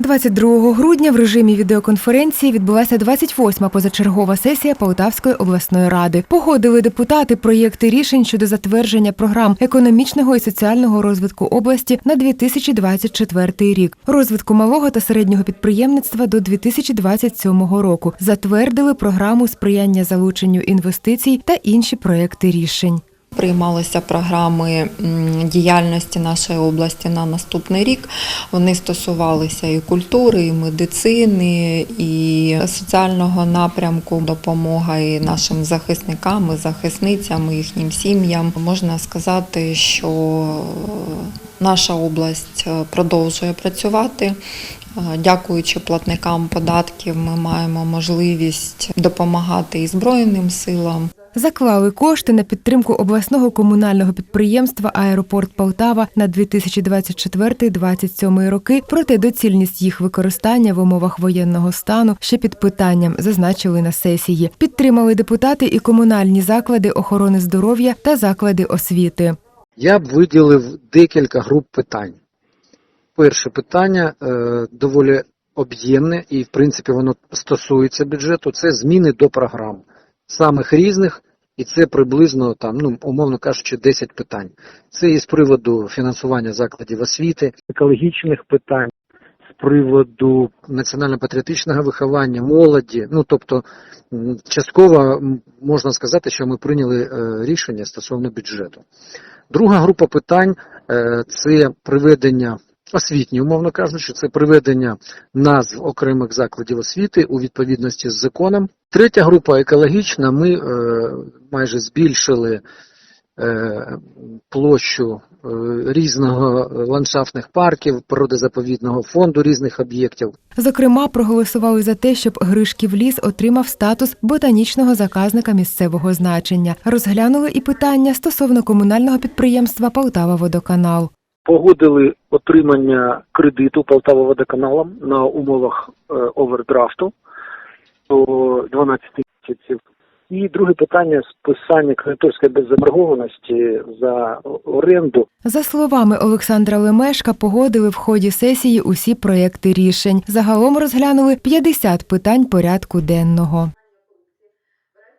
22 грудня в режимі відеоконференції відбулася 28-ма позачергова сесія Полтавської обласної ради. Погодили депутати проєкти рішень щодо затвердження програм економічного і соціального розвитку області на 2024 рік, розвитку малого та середнього підприємництва до 2027 року. Затвердили програму сприяння залученню інвестицій та інші проєкти рішень. Приймалися програми діяльності нашої області на наступний рік. Вони стосувалися і культури, і медицини, і соціального напрямку, допомога і нашим захисникам, і захисницям, і їхнім сім'ям. Можна сказати, що наша область е, продовжує працювати. Е, Дякуючи платникам податків, ми маємо можливість допомагати і Збройним силам, Заклали кошти на підтримку обласного комунального підприємства Аеропорт Полтава на 2024-2027 роки. Проте доцільність їх використання в умовах воєнного стану ще під питанням, зазначили на сесії. Підтримали депутати і комунальні заклади охорони здоров'я та заклади освіти. Я б виділив декілька груп питань. Перше питання е, доволі об'ємне і, в принципі, воно стосується бюджету. Це зміни до програм самих різних, і це приблизно там, ну умовно кажучи, 10 питань. Це і з приводу фінансування закладів освіти, екологічних питань, з приводу національно-патріотичного виховання, молоді. Ну тобто, частково можна сказати, що ми прийняли е, рішення стосовно бюджету. Друга група питань е, це приведення освітні, умовно кажучи, це приведення назв окремих закладів освіти у відповідності з законом. Третя група екологічна. Ми е, майже збільшили е, площу е, різного ландшафтних парків, природозаповідного фонду різних об'єктів. Зокрема, проголосували за те, щоб Гришків ліс отримав статус ботанічного заказника місцевого значення. Розглянули і питання стосовно комунального підприємства Полтава Водоканал. Погодили отримання кредиту Полтава водоканалом на умовах е, овердрафту до 12 місяців. І друге питання списання кредиторської беззаборгованості за оренду За словами Олександра Лемешка, погодили в ході сесії усі проєкти рішень. Загалом розглянули 50 питань порядку денного.